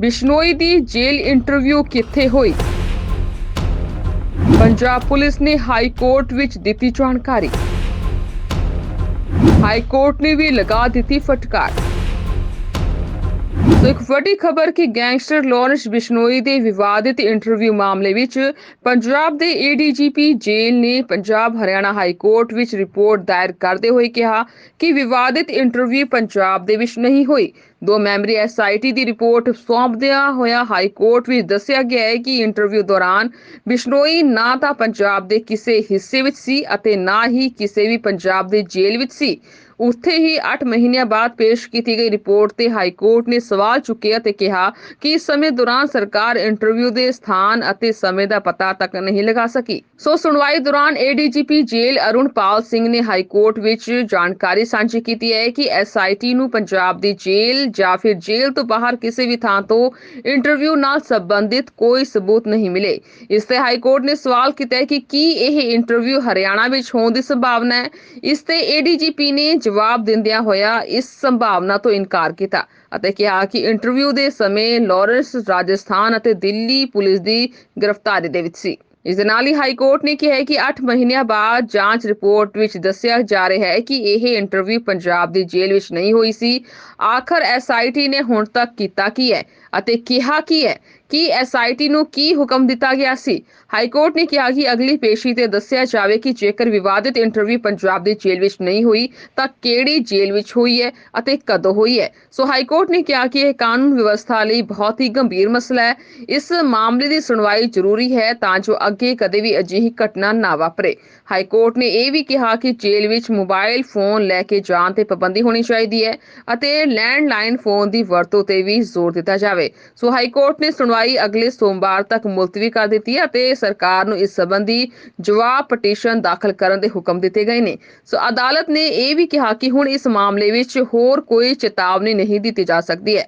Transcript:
ਬਿਸ਼ਨੋਈ ਦੀ ਜੇਲ੍ਹ interview ਕਿੱਥੇ ਹੋਈ? Punjab police ਨੇ ਹਾਈ ਕੋਰਟ ਵਿੱਚ ਦਿੱਤੀ ਜਾਣਕਾਰੀ। ਹਾਈ ਕੋਰਟ ਨੇ ਵੀ ਲਗਾ ਦਿੱਤੀ ਫਟਕਾਰ। ਸੋ ਇੱਕ ਵੱਡੀ ਖਬਰ ਕਿ ਗੈਂਗਸਟਰ ਲਾਰੈਂਸ ਬਿਸ਼ਨੋਈ ਦੇ ਵਿਵਾਦਿਤ ਇੰਟਰਵਿਊ ਮਾਮਲੇ ਵਿੱਚ ਪੰਜਾਬ ਦੇ ਏਡੀਜੀਪੀ ਜੇਲ੍ਹ ਨੇ ਪੰਜਾਬ ਹਰਿਆਣਾ ਹਾਈ ਕੋਰਟ ਵਿੱਚ ਰਿਪੋਰਟ ਦਾਇਰ ਕਰਦੇ ਹੋਏ ਕਿਹਾ ਕਿ ਵਿਵਾਦਿਤ ਇੰਟਰਵਿਊ ਪੰਜਾਬ ਦੇ ਵਿੱਚ ਨਹੀਂ ਹੋਈ। ਦੋ ਮੈਂਬਰੀ ਐਸਆਈਟੀ ਦੀ ਰਿਪੋਰਟ ਸੌਂਪਦਿਆਂ ਹੋਇਆ ਹਾਈ ਕੋਰਟ ਵਿੱਚ ਦੱਸਿਆ ਗਿਆ ਹੈ ਕਿ ਇੰਟਰਵਿਊ ਦੌਰਾਨ ਬਿਸ਼ਨੋਈ ਨਾ ਤਾਂ ਪੰਜਾਬ ਦੇ ਕਿਸੇ ਹਿੱਸੇ ਵਿੱਚ ਸੀ ਅਤੇ ਨਾ ਹੀ ਕਿਸੇ ਵੀ ਪੰਜਾਬ ਦੇ ਜੇਲ੍ਹ ਵਿੱਚ ਸੀ। ਉੱਥੇ ਹੀ 8 ਮਹੀਨਿਆਂ ਬਾਅਦ ਪੇਸ਼ ਕੀਤੀ ਗਈ ਰਿਪੋਰਟ ਤੇ ਹਾਈ ਕੋਰਟ ਨੇ ਸਵਾਲ ਚੁੱਕਿਆ ਤੇ ਕਿਹਾ ਕਿ ਇਸ ਸਮੇਂ ਦੌਰਾਨ ਸਰਕਾਰ ਇੰਟਰਵਿਊ ਦੇ ਸਥਾਨ ਅਤੇ ਸਮੇਂ ਦਾ ਪਤਾ ਤੱਕ ਨਹੀਂ ਲਗਾ ਸਕੀ। ਸੋ ਸੁਣਵਾਈ ਦੌਰਾਨ ਏਡੀਜੀਪੀ ਜੇਲ੍ਹ ਅਰੁਣਪਾਲ ਸਿੰਘ ਨੇ ਹਾਈ ਕੋਰਟ ਵਿੱਚ ਜਾਣਕਾਰੀ ਸਾਂਝੀ ਕੀਤੀ ਹੈ ਕਿ ਐਸਆਈਟੀ ਨੂੰ ਪੰਜਾਬ ਦੀ ਜੇਲ ਜਾਂ ਫਿਰ ਜੇਲ੍ਹ ਤੋਂ ਬਾਹਰ ਕਿਸੇ ਵੀ ਥਾਂ ਤੋਂ ਇੰਟਰਵਿਊ ਨਾਲ ਸੰਬੰਧਿਤ ਕੋਈ ਸਬੂਤ ਨਹੀਂ ਮਿਲੇ। ਇਸ ਤੇ ਹਾਈ ਕੋਰਟ ਨੇ ਸਵਾਲ ਕੀਤਾ ਕਿ ਕੀ ਇਹ ਇੰਟਰਵਿਊ ਹਰਿਆਣਾ ਵਿੱਚ ਹੋਣ ਦੀ ਸੰਭਾਵਨਾ ਹੈ? ਇਸ ਤੇ ਏਡੀਜੀਪੀ ਨੇ ਜਵਾਬ ਦਿੰਦਿਆਂ ਹੋਇਆ ਇਸ ਸੰਭਾਵਨਾ ਤੋਂ ਇਨਕਾਰ ਕੀਤਾ ਅਤੇ ਕਿਹਾ ਕਿ ਇੰਟਰਵਿਊ ਦੇ ਸਮੇਂ ਲਾਰੈਂਸ ਰਾਜਸਥਾਨ ਅਤੇ ਦਿੱਲੀ ਪੁਲਿਸ ਦੀ ਗ੍ਰਿਫਤਾਰੀ ਦੇ ਵਿੱਚ ਸੀ। ਇਸ ਦੇ ਨਾਲ ਹੀ ਹਾਈ ਕੋਰਟ ਨੇ ਕਿਹਾ ਹੈ ਕਿ 8 ਮਹੀਨਿਆਂ ਬਾਅਦ ਜਾਂਚ ਰਿਪੋਰਟ ਵਿੱਚ ਦੱਸਿਆ ਜਾ ਰਿਹਾ ਹੈ ਕਿ ਇਹ ਇੰਟਰਵਿਊ ਪੰਜਾਬ ਦੀ ਜੇਲ੍ਹ ਵਿੱਚ ਨਹੀਂ ਹੋਈ ਸੀ। ਆਖਰ ਐਸਆਈਟੀ ਨੇ ਹੁਣ ਤੱਕ ਕੀਤਾ ਕੀ ਹੈ ਅਤੇ ਕਿਹਾ ਕੀ ਹੈ? ਕਿ ਐਸਆਈਟੀ ਨੂੰ ਕੀ ਹੁਕਮ ਦਿੱਤਾ ਗਿਆ ਸੀ? ਹਾਈ ਕੋਰਟ ਨੇ ਕਿਹਾ ਕਿ ਅਗਲੀ ਪੇਸ਼ੀ ਤੇ ਦੱਸਿਆ ਜਾਵੇ ਕਿ ਜੇਕਰ ਵਿਵਾਦਿਤ ਇੰਟਰਵਿਊ ਪੰਜਾਬ ਦੀ ਜੇਲ੍ਹ ਵਿੱਚ ਨਹੀਂ ਹੋਈ, ਤਾਂ ਕਿਹੜੀ ਜੇਲ੍ਹ ਵਿੱਚ ਹੋਈ ਹੈ ਅਤੇ ਕਦੋਂ ਹੋਈ ਹੈ? ਸੋ ਹਾਈ ਕੋਰਟ ਨੇ ਕਿਹਾ ਕਿ ਇਹ ਕਾਨੂੰਨ ਵਿਵਸਥਾ ਲਈ ਬਹੁਤ ਹੀ ਗੰਭੀਰ ਮਸਲਾ ਹੈ। ਇਸ ਮਾਮਲੇ ਦੀ ਸੁਣਵਾਈ ਜ਼ਰੂਰੀ ਹੈ ਤਾਂ ਜੋ ਅੱਗੇ ਕਦੇ ਵੀ ਅਜਿਹੀ ਘਟਨਾ ਨਾ ਵਾਪਰੇ। ਹਾਈ ਕੋਰਟ ਨੇ ਇਹ ਵੀ ਕਿਹਾ ਕਿ ਜੇਲ੍ਹ ਵਿੱਚ ਮੋਬਾਈਲ ਫੋਨ ਲੈ ਕੇ ਜਾਣ ਤੇ ਪਾਬੰਦੀ ਹੋਣੀ ਚਾਹੀਦੀ ਹੈ ਅਤੇ ਲੈਂਡਲਾਈਨ ਫੋਨ ਦੀ ਵਰਤੋਂ ਤੇ ਵੀ ਜ਼ੋਰ ਦਿੱਤਾ ਜਾਵੇ। ਸੋ ਹਾਈ ਕੋਰਟ ਨੇ ਸੁਣਵਾਈ ਅਗਲੇ ਸੋਮਵਾਰ ਤੱਕ ਮੁਲਤਵੀ ਕਰ ਦਿੱਤੀ ਹੈ ਅਤੇ ਸਰਕਾਰ ਨੂੰ ਇਸ ਸੰਬੰਧੀ ਜਵਾਬ ਪਟੀਸ਼ਨ ਦਾਖਲ ਕਰਨ ਦੇ ਹੁਕਮ ਦਿੱਤੇ ਗਏ ਨੇ। ਸੋ ਅਦਾਲਤ ਨੇ ਇਹ ਵੀ ਕਿਹਾ ਕਿ ਹੁਣ ਇਸ ਮਾਮਲੇ ਵਿੱਚ ਹੋਰ ਕੋਈ ਚੇਤਾਵਨੀ ਨਹੀਂ ਦਿੱਤੀ ਜਾ ਸਕਦੀ ਹੈ।